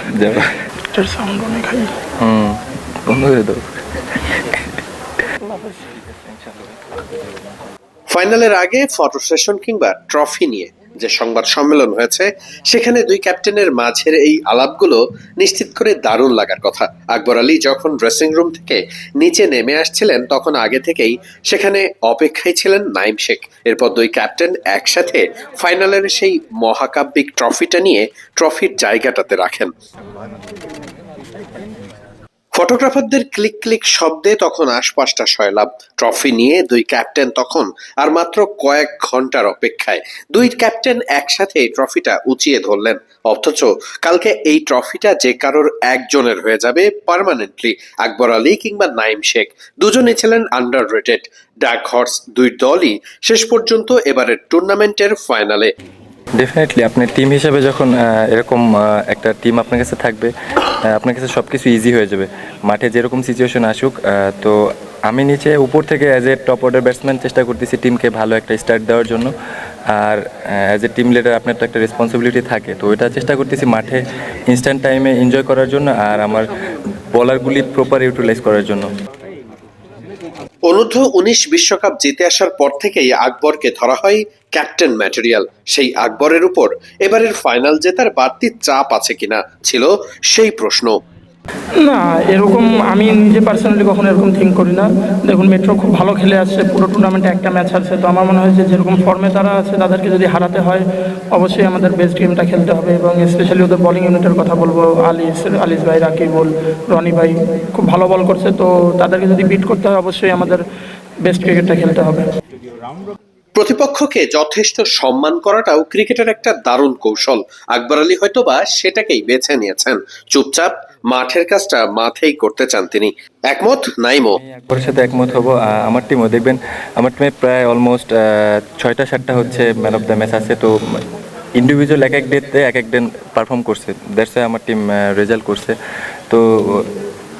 এটার সাউন্ড অনেক হাই হুম বন্ধ করে দাও ফাইনালের আগে ফটো সেশন কিংবা ট্রফি নিয়ে যে সংবাদ সম্মেলন হয়েছে, সেখানে দুই ক্যাপ্টেনের মাঝের এই আলাপগুলো নিশ্চিত করে দারুণ লাগার কথা। আকবর আলী যখন ড্রেসিং রুম থেকে নিচে নেমে আসছিলেন, তখন আগে থেকেই সেখানে অপেক্ষায় ছিলেন নাইম শেখ। এরপর দুই ক্যাপ্টেন একসাথে ফাইনালের সেই মহাকাব্যিক ট্রফিটা নিয়ে ট্রফির জায়গাটাতে রাখেন। ফটোগ্রাফারদের ক্লিক ক্লিক শব্দে তখন আশপাশটা সয়লাভ ট্রফি নিয়ে দুই ক্যাপ্টেন তখন, আর মাত্র কয়েক ঘণ্টার অপেক্ষায়। দুই ক্যাপ্টেন একসাথে এই ট্রফিটা উঁচিয়ে ধরলেন। অথচ কালকে এই ট্রফিটা যে কারোর একজনের হয়ে যাবে পার্মানেন্টলি, আকবর আলী কিংবা নাইম শেখ। দুজনে ছিলেন আন্ডার রেটেড ডাক হর্স দুই দলই শেষ পর্যন্ত এবারের টুর্নামেন্টের ফাইনালে ডেফিনেটলি আপনি টিম হিসেবে যখন এরকম একটা টিম আপনার কাছে থাকবে আপনার কাছে সব কিছু ইজি হয়ে যাবে। মাঠে যেরকম সিচুয়েশন আসুক তো আমি নিচে উপর থেকে as a top order batsman চেষ্টা করতেছি টিমকে ভালো একটা স্টার্ট দেওয়ার জন্য। আর অ্যাজ এ টিম লিডার আপনার তো একটা রেসপন্সিবিলিটি থাকে, তো ওইটা চেষ্টা করতেছি মাঠে ইনস্ট্যান্ট টাইমে এনজয় করার জন্য আর আমার বলারগুলি প্রপার ইউটিলাইজ করার জন্য। অনূর্ধ্ব উনিশ বিশ্বকাপ জিতে আসার পর থেকেই আকবরকে ধরা হয় ক্যাপ্টেন ম্যাটেরিয়াল। সেই আকবরের উপর এবারের ফাইনাল জেতার বাড়তি চাপ আছে কিনা ছিল সেই প্রশ্ন। না, এরকম আমি নিজে পার্সোনালি কখনো এরকম থিঙ্ক করি না। দেখুন মেট্রো খুব ভালো খেলে আসছে, পুরো টুর্নামেন্টে একটা ম্যাচ আছে। তো আমার মনে হয় যে যেরকম ফর্মে তারা আছে, তাদেরকে যদি হারাতে হয়, অবশ্যই আমাদের বেস্ট গেমটা খেলতে হবে এবং স্পেশালি ওদের বলিং ইউনিটের কথা বলব আলিস আলিস ভাই রাকিবুল রনি ভাই, খুব ভালো বল করছে। তো তাদেরকে যদি বিট করতে হয়, অবশ্যই আমাদের বেস্ট ক্রিকেটটা খেলতে হবে। প্রতিপক্ষকে যথেষ্ট সম্মান করাটাও ক্রিকেটের একটা দারুণ কৌশল। আকবর আলী হয়তোবা সেটাকেই বেছে নিয়েছেন। চুপচাপ মাঠের কাজটা মাঠেই করতে চান তিনি। একমত, নাইমো? আকবরের সাথে একমত হব। আমার টিমও দেখবেন, আমার টিমে প্রায় অলমোস্ট ছয়টা, সাতটা হচ্ছে ম্যান অফ দ্য ম্যাচ আছে। তো ইন্ডিভিজুয়াল এক এক ডেতে এক এক দিন পারফর্ম করছে। দ্যাটস আমার টিম রেজাল্ট করছে। তো,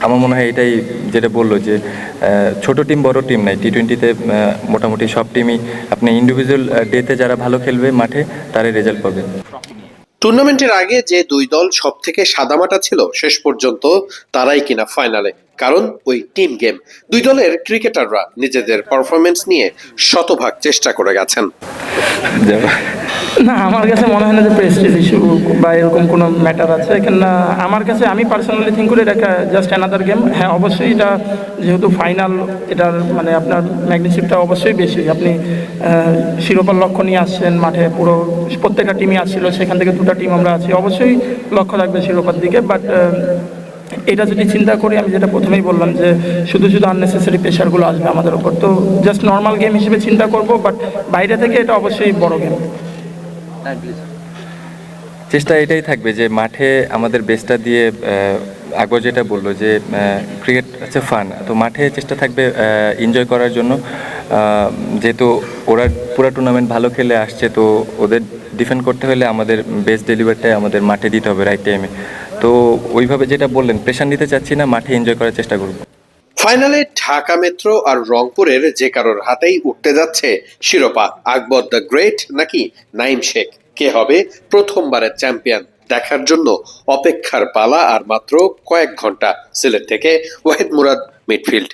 আমার মনে হয় এটাই যেটা বলল যে ছোট টিম বড় টিম নাই। টি টোয়েন্টিতে মোটামুটি সব টিমই আপনি ইন্ডিভিজুয়াল ডেতে যারা ভালো খেলবে মাঠে, তারাই রেজাল্ট পাবে। টুর্নামেন্টের আগে যে দুই দল সব থেকে সাদামাটা ছিল, শেষ পর্যন্ত তারাই কিনা ফাইনালে কারণ ওই টিম গেম দুই দলের ক্রিকেটাররা নিজেদের পারফরমেন্স নিয়ে শতভাগ চেষ্টা করে গেছেন। না, আমার কাছে মনে হয় না যে প্রেস্টিজ ইস্যু বা এরকম কোনো ম্যাটার আছে। এখানে না, আমার কাছে আমি পার্সোনালি থিঙ্ক করি এটা জাস্ট অ্যানাদার গেম হ্যাঁ অবশ্যই এটা যেহেতু ফাইনাল এটার মানে আপনার ম্যাগনিচিউডটা অবশ্যই বেশি। আপনি শিরোপার লক্ষ্য নিয়ে আসছেন, মাঠে পুরো প্রত্যেকটা টিমই আসছিল, সেখান থেকে দুটো টিম আমরা আছি। অবশ্যই লক্ষ্য থাকবে শিরোপার দিকে বাট এটা যদি চিন্তা করি, আমি যেটা প্রথমেই বললাম যে শুধু শুধু আননেসেসারি প্রেশারগুলো আসবে আমাদের ওপর তো জাস্ট নর্মাল গেম হিসেবে চিন্তা করব বাট বাইরে থেকে এটা অবশ্যই বড় গেম চেষ্টা এটাই থাকবে যে মাঠে আমাদের বেস্টটা দিয়ে আগর যেটা বলল যে ক্রিকেট হচ্ছে ফান তো মাঠে চেষ্টা থাকবে এনজয় করার জন্য। যেহেতু ওরা পুরো টুর্নামেন্ট ভালো খেলে আসছে, তো ওদের ডিফেন্ড করতে হলে আমাদের বেস্ট ডেলিভারিটাই আমাদের মাঠে দিতে হবে রাইট টাইমে তো ওইভাবে যেটা বললেন প্রেশার নিতে চাচ্ছি না, মাঠে এনজয় করার চেষ্টা করব। ফাইনালে ঢাকা মেট্রো আর রংপুরের যে কারোর হাতেই উঠতে যাচ্ছে শিরোপা, আকবর দ্য গ্রেট নাকি নাইম শেখ? কে হবে প্রথমবারের চ্যাম্পিয়ন? দেখার জন্য অপেক্ষার পালা আর মাত্র কয়েক ঘণ্টা সিলেট থেকে ওয়াহিদ মুরাদ, মিডফিল্ড।